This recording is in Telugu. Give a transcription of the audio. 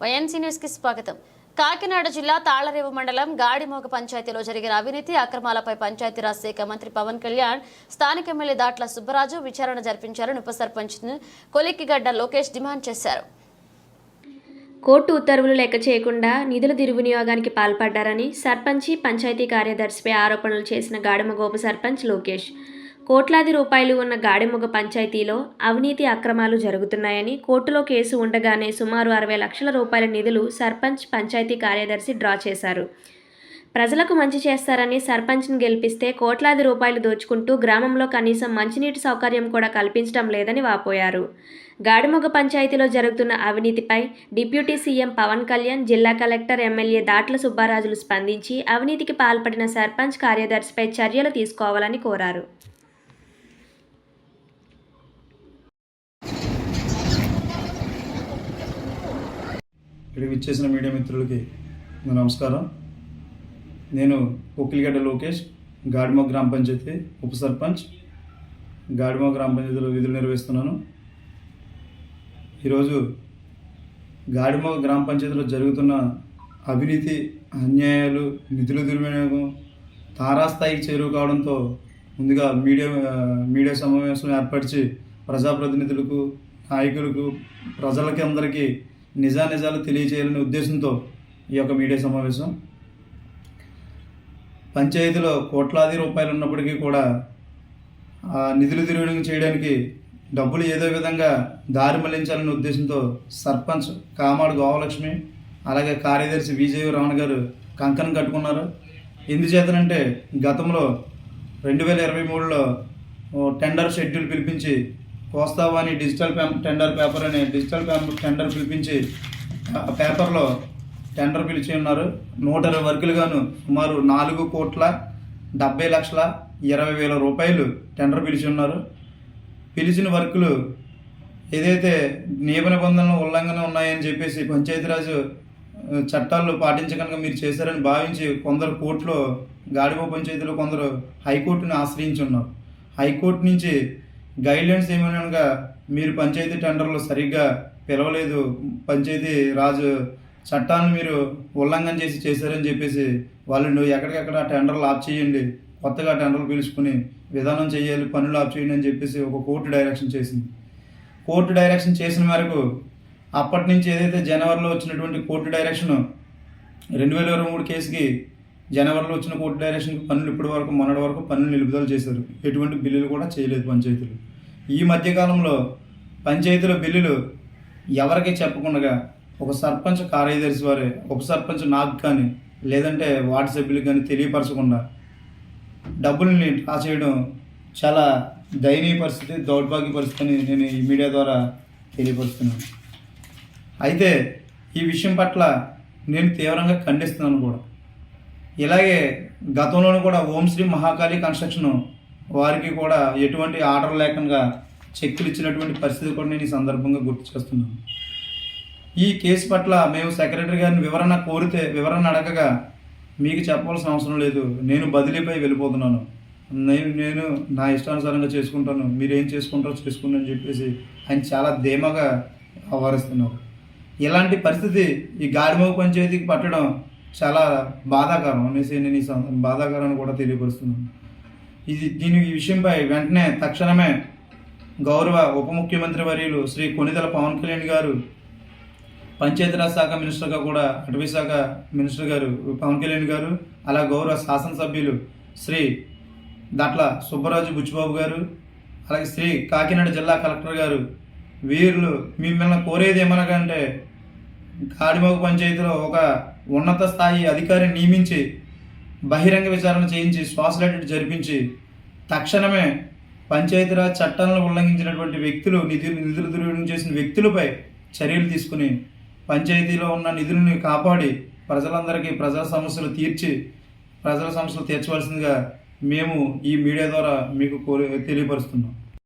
వైఎన్సీ న్యూస్కి స్వాగతం. కాకినాడ జిల్లా తాళరేవు మండలం గాడిమోగ పంచాయతీలో జరిగిన అవినీతి అక్రమాలపై పంచాయతీరాజ్ శాఖ మంత్రి పవన్ కళ్యాణ్ స్థానిక ఎమ్మెల్యే దాట్ల సుబ్బరాజు విచారణ జరిపించారని ఉప సర్పంచ్ కొలిక్కిగడ్డ లోకేష్ డిమాండ్ చేశారు. కోర్టు ఉత్తర్వులు లెక్క చేయకుండా నిధుల దుర్వినియోగానికి పాల్పడ్డారని సర్పంచి పంచాయతీ కార్యదర్శిపై ఆరోపణలు చేసిన గాడిమగోప సర్పంచ్ లోకేష్. కోట్లాది రూపాయలు ఉన్న గాడిమొగ పంచాయతీలో అవినీతి అక్రమాలు జరుగుతున్నాయని కోర్టులో కేసు ఉండగానే సుమారు అరవై లక్షల రూపాయల నిధులు సర్పంచ్ పంచాయతీ కార్యదర్శి డ్రా చేశారు. ప్రజలకు మంచి చేస్తారని సర్పంచ్ని గెలిపిస్తే కోట్లాది రూపాయలు దోచుకుంటూ గ్రామంలో కనీసం మంచినీటి సౌకర్యం కూడా కల్పించడం లేదని వాపోయారు. గాడిమొగ పంచాయతీలో జరుగుతున్న అవినీతిపై డిప్యూటీ సీఎం పవన్ కళ్యాణ్ జిల్లా కలెక్టర్ ఎమ్మెల్యే దాట్ల సుబ్బారాజులు స్పందించి అవినీతికి పాల్పడిన సర్పంచ్ కార్యదర్శిపై చర్యలు తీసుకోవాలని కోరారు. ఇక్కడికి విచ్చేసిన మీడియా మిత్రులకి నమస్కారం. నేను ఉక్కిలిగడ్డ లోకేష్ గాడిమో గ్రామ పంచాయతీ ఉప సర్పంచ్. గాడిమో గ్రామ పంచాయతీలో విధులు నిర్వహిస్తున్నాను. ఈరోజు గాడిమో గ్రామ పంచాయతీలో జరుగుతున్న అవినీతి అన్యాయాలు నిధుల దుర్వినియోగం తారాస్థాయికి చేరువ కావడంతో ముందుగా మీడియా మీడియా సమావేశం ఏర్పరిచి ప్రజాప్రతినిధులకు నాయకులకు ప్రజలకి అందరికీ నిజానిజాలు తెలియజేయాలనే ఉద్దేశంతో ఈ యొక్క మీడియా సమావేశం. పంచాయతీలో కోట్లాది రూపాయలు ఉన్నప్పటికీ కూడా ఆ నిధులు దుర్వినియోగం చేయడానికి డబ్బులు ఏదో విధంగా దారి మళ్ళించాలనే ఉద్దేశంతో సర్పంచ్ కామాడు గోవలక్ష్మి అలాగే కార్యదర్శి విజయ రమణ గారు కంకణం కట్టుకున్నారు. ఎందుచేతనంటే గతంలో రెండు వేల ఇరవై మూడులో టెండర్ షెడ్యూల్ పిలిపించి కోస్తావాని డిజిటల్ టెండర్ పేపర్ అనే డిజిటల్ టెండర్ పిలిపించి ఆ పేపర్లో టెండర్ పిలిచి ఉన్నారు. నూట ఇరవై వర్కులుగాను సుమారు నాలుగు కోట్ల డెబ్బై లక్షల ఇరవై వేల రూపాయలు టెండర్ పిలిచి ఉన్నారు. పిలిచిన వర్కులు ఏదైతే నియమ నిబంధనలు ఉల్లంఘన ఉన్నాయని చెప్పేసి పంచాయతీరాజు చట్టాలు పాటించకనుక మీరు చేశారని భావించి కొందరు కోర్టులో గాడిపో పంచాయతీలో కొందరు హైకోర్టుని ఆశ్రయించి ఉన్నారు. హైకోర్టు నుంచి గైడ్లైన్స్ ఏమనగా మీరు పంచాయతీ టెండర్లు సరిగ్గా పిలవలేదు పంచాయతీ రాజు చట్టాలను మీరు ఉల్లంఘన చేసి చేశారని చెప్పేసి వాళ్ళు ఎక్కడికెక్కడ టెండర్లు ఆఫ్ చేయండి కొత్తగా టెండర్లు పిలుచుకుని విధానం చేయాలి పనులు ఆఫ్ చేయండి అని చెప్పేసి ఒక కోర్టు డైరెక్షన్ చేసింది. కోర్టు డైరెక్షన్ చేసిన మేరకు అప్పటి నుంచి ఏదైతే జనవరిలో వచ్చినటువంటి కోర్టు డైరెక్షన్ రెండు వేల ఇరవై మూడు కేసుకి జనవరిలో వచ్చిన కోర్టు డైరెక్షన్కి పనులు ఇప్పటి వరకు మొన్నటి వరకు పనులు నిలుపుదల చేశారు. ఎటువంటి బిల్లులు కూడా చేయలేదు పంచాయతీలు. ఈ మధ్యకాలంలో పంచాయతీల బిల్లులు ఎవరికి చెప్పకుండా ఒక సర్పంచ్ కార్యదర్శి వారే ఉప సర్పంచ్ నాకు కానీ లేదంటే వార్డు సభ్యులకు కానీ తెలియపరచకుండా డబ్బుల్ని డ్రా చేయడం చాలా దయనీయ పరిస్థితి దౌర్భాగ్య పరిస్థితి అని నేను ఈ మీడియా ద్వారా తెలియపరుస్తున్నాను. అయితే ఈ విషయం పట్ల నేను తీవ్రంగా ఖండిస్తున్నాను కూడా. ఇలాగే గతంలోనూ కూడా ఓం శ్రీ మహాకాళి కన్స్ట్రక్షన్ వారికి కూడా ఎటువంటి ఆర్డర్ లేకుండా చెక్కులు ఇచ్చినటువంటి పరిస్థితి కూడా నేను ఈ సందర్భంగా గుర్తు చేస్తున్నాను. ఈ కేసు పట్ల మేము సెక్రటరీ గారిని వివరణ కోరితే వివరణ అడగగా మీకు చెప్పవలసిన అవసరం లేదు. నేను బదిలీపై వెళ్ళిపోతున్నాను. నేను నేను నా ఇష్టానుసారంగా చేసుకుంటాను. మీరు ఏం చేసుకుంటారో చేసుకుని అని చెప్పేసి ఆయన చాలా ధీమాగా వ్యవహరిస్తున్నారు. ఇలాంటి పరిస్థితి ఈ గాడిమో పంచాయతీకి పట్టడం చాలా బాధాకరం. అనేసి నేను ఈ బాధాకరాన్ని కూడా తెలియపరుస్తున్నాను. ఇది దీని ఈ విషయంపై వెంటనే తక్షణమే గౌరవ ఉప ముఖ్యమంత్రి వర్యులు శ్రీ కొనిదల పవన్ కళ్యాణ్ గారు పంచాయతీరాజ్ శాఖ మినిస్టర్గా కూడా అటవీ శాఖ మినిస్టర్ గారు పవన్ కళ్యాణ్ గారు అలా గౌరవ శాసనసభ్యులు శ్రీ దట్ల సుబ్బరాజు బుచ్చిబాబు గారు అలాగే శ్రీ కాకినాడ జిల్లా కలెక్టర్ గారు వీరులు మిమ్మల్ని కోరేది అంటే కాడిమోగ పంచాయతీలో ఒక ఉన్నత స్థాయి అధికారిని నియమించి బహిరంగ విచారణ చేయించి శ్వాసలెట్ జరిపించి తక్షణమే పంచాయతీరాజ్ చట్టాలను ఉల్లంఘించినటువంటి వ్యక్తులు నిధులు నిధులు దుర్వినియోగం చేసిన వ్యక్తులపై చర్యలు తీసుకుని పంచాయతీలో ఉన్న నిధులను కాపాడి ప్రజలందరికీ ప్రజల సమస్యలు తీర్చి ప్రజల సమస్యలు తీర్చవలసిందిగా మేము ఈ మీడియా ద్వారా మీకు కోరి తెలియపరుస్తున్నాం.